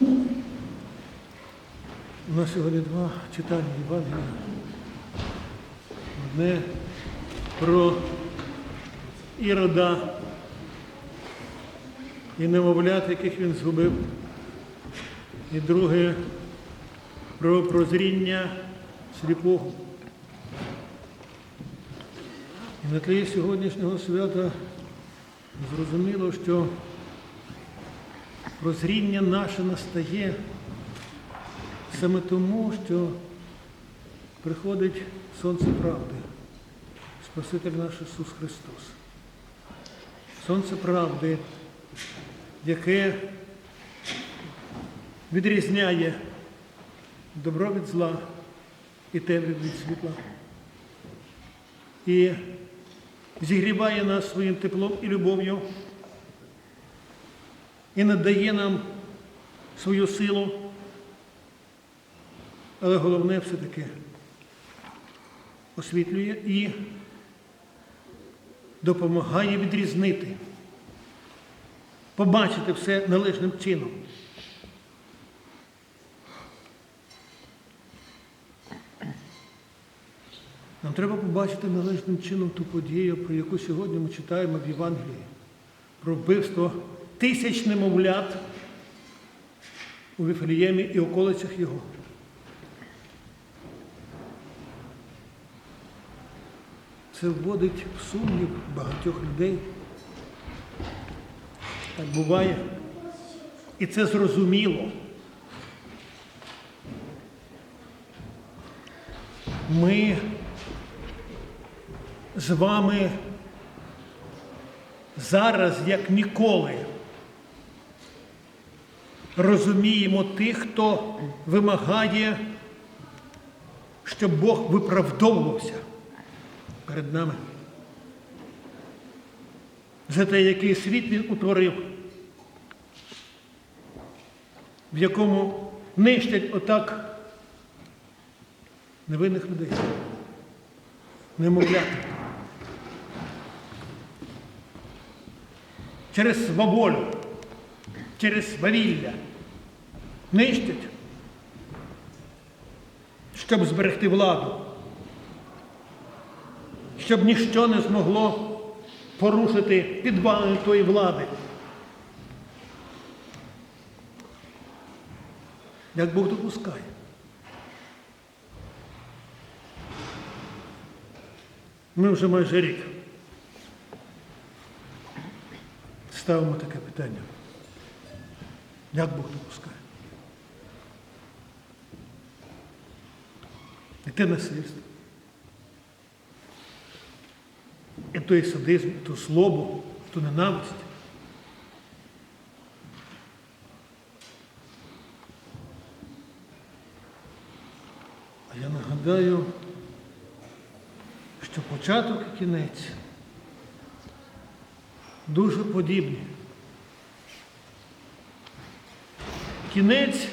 У нас сьогодні два читання Євангелія. Одне про Ірода і немовлят, яких він згубив. І друге про прозріння сліпого. І на тлі сьогоднішнього свята зрозуміло, що прозріння наше настає саме тому, що приходить Сонце правди, Спаситель наш Ісус Христос. Сонце правди, яке відрізняє добро від зла і темряв від світла. І зігріває нас своїм теплом і любов'ю, і надає нам свою силу. Але головне все-таки освітлює і допомагає відрізнити, побачити все належним чином. Нам треба побачити належним чином ту подію, про яку сьогодні ми читаємо в Євангелії, про вбивство тисяч немовлят у Вифлеємі і околицях його. Це вводить в сумнів багатьох людей. Так буває. І це зрозуміло. Ми з вами зараз, як ніколи, розуміємо тих, хто вимагає, щоб Бог виправдовувався перед нами. За те, який світ він утворив, в якому нищать отак невинних людей, немовлят. Через сваволю, через свавілля нищать, щоб зберегти владу щоб ніщо не змогло порушити підвалини тої влади. Як Бог допускає. Ми вже майже рік ставимо таке питання. Як Бог допускає? Те насильство. І той садизм, і ту злобу, ту ненависть. А я нагадаю, що початок і кінець дуже подібні. Кінець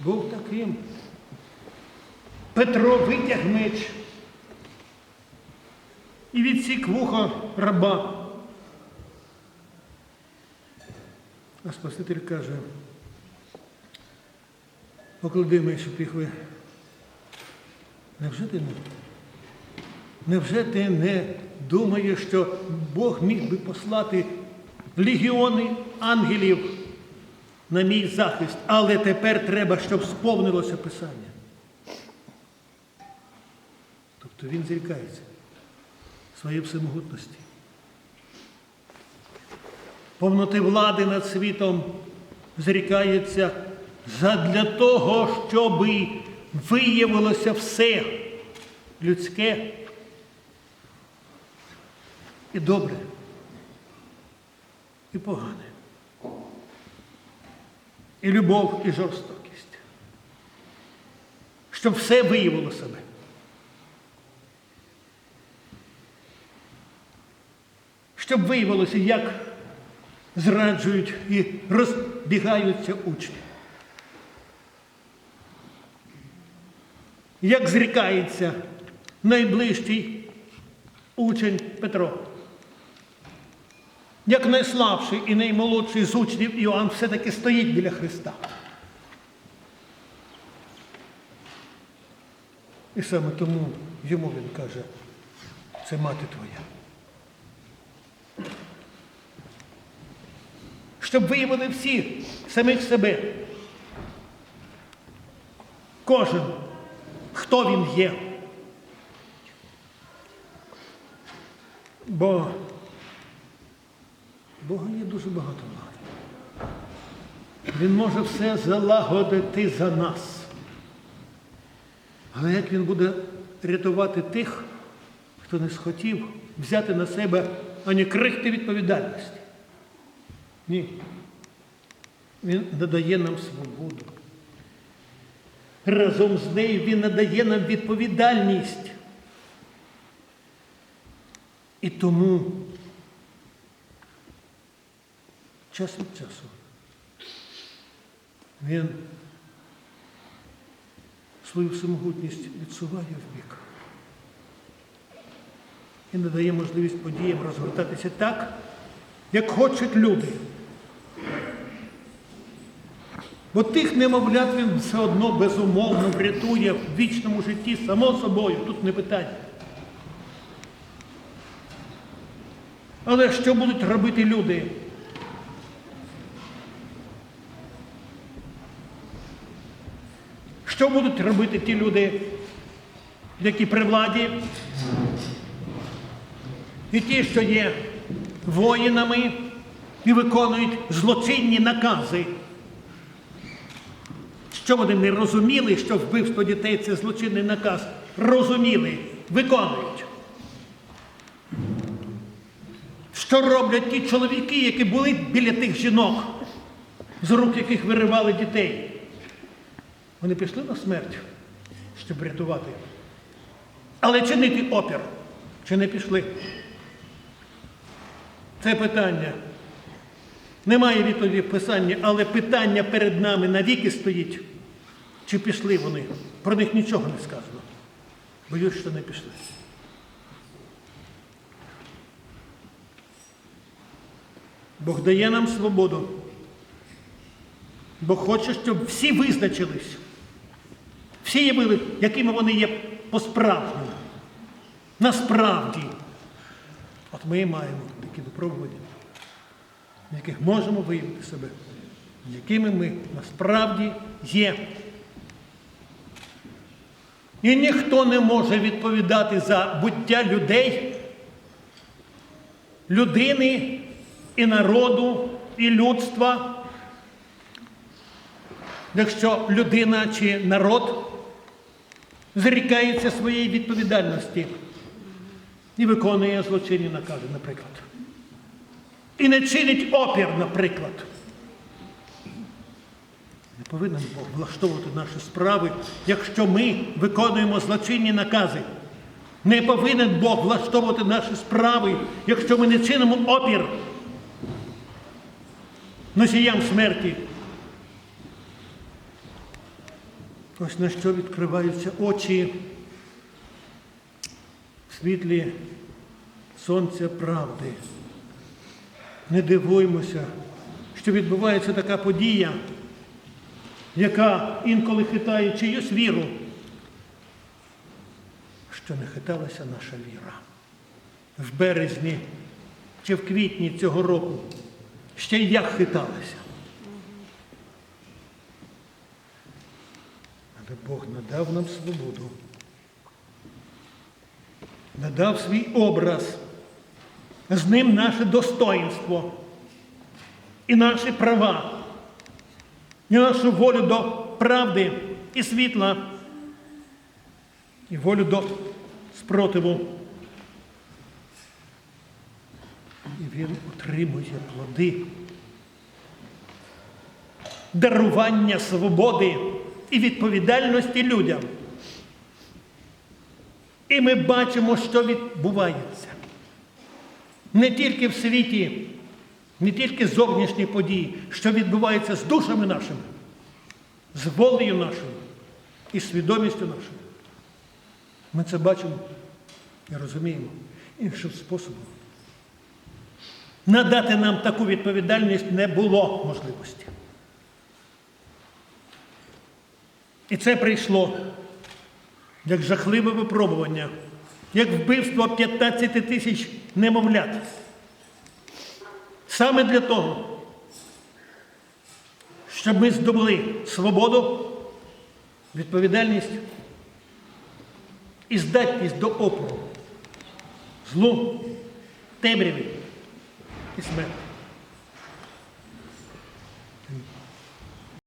був таким. Петро витяг меч і відсік вуха раба. А Спаситель каже, поклади меч у піхви. Невже ти не? Невже ти не думаєш, що Бог міг би послати легіони ангелів на мій захист, але тепер треба, щоб сповнилося Писання? Тобто він зрікається своєї всемогутності. Повноти влади над світом зрікається задля того, щоб виявилося все людське і добре, і погане, і любов, і жорстокість. Щоб все виявило себе. щоб виявилося, як зраджують і розбігаються учні. Як зрікається найближчий учень Петро, як найслабший і наймолодший з учнів Іоанн все-таки стоїть біля Христа. І саме тому йому він каже, це мати твоя. Щоб виявили всі самих себе. Кожен, хто він є. Бо Бога є дуже багато влади. Він може все залагодити за нас. Але як він буде рятувати тих, хто не схотів взяти на себе ані крихти відповідальності? Ні. Він надає нам свободу. Разом з нею він надає нам відповідальність. І тому час від часу він свою всемогутність відсуває в бік і надає можливість подіям розгортатися так, як хочуть люди. Бо тих немовлят він все одно безумовно врятує в вічному житті, само собою, тут не питання. Але що будуть робити люди? Що будуть робити ті люди, які при владі? І ті, що є воїнами і виконують злочинні накази. Що вони не розуміли, що вбивство дітей це злочинний наказ? Розуміли, виконують. Що роблять ті чоловіки, які були біля тих жінок, з рук яких виривали дітей? Вони пішли на смерть, щоб врятувати. Але чинити опір, чи не пішли? Це питання. Немає відповіді в писанні, але питання перед нами навіки стоїть. Чи пішли вони? Про них нічого не сказано. Боюсь, що не пішли. Бог дає нам свободу. Бог хоче, щоб всі визначились. Всі явили, якими вони є по-справжньому. Насправді. От ми і маємо такі випробування, в яких можемо виявити себе, якими ми насправді є. І ніхто не може відповідати за буття людей, людини і народу, і людства. Якщо людина чи народ зрікається своєї відповідальності і виконує злочинні накази, наприклад. І не чинить опір, наприклад. Не повинен Бог влаштовувати наші справи, якщо ми виконуємо злочинні накази. Не повинен Бог влаштовувати наші справи, якщо ми не чинимо опір носіям смерті. Ось на що відкриваються очі в світлі сонця правди. Не дивуймося, що відбувається така подія, яка інколи хитає чиюсь віру, що не хиталася наша віра. В березні чи в квітні цього року ще й як хиталася. Але Бог надав нам свободу, надав свій образ, з ним наше достоїнство і наші права, і нашу волю до правди і світла, і волю до спротиву. І він отримує плоди, дарування свободи і відповідальності людям. І ми бачимо, що відбувається. Не тільки в світі, не тільки зовнішні події, що відбувається з душами нашими, з волею нашою і свідомістю нашою. Ми це бачимо і розуміємо іншим способом. Надати нам таку відповідальність не було можливості. І це прийшло як жахливе випробування, як вбивство 15 тисяч немовлят. Саме для того, щоб ми здобули свободу, відповідальність і здатність до опору, злу, темряві і смерті.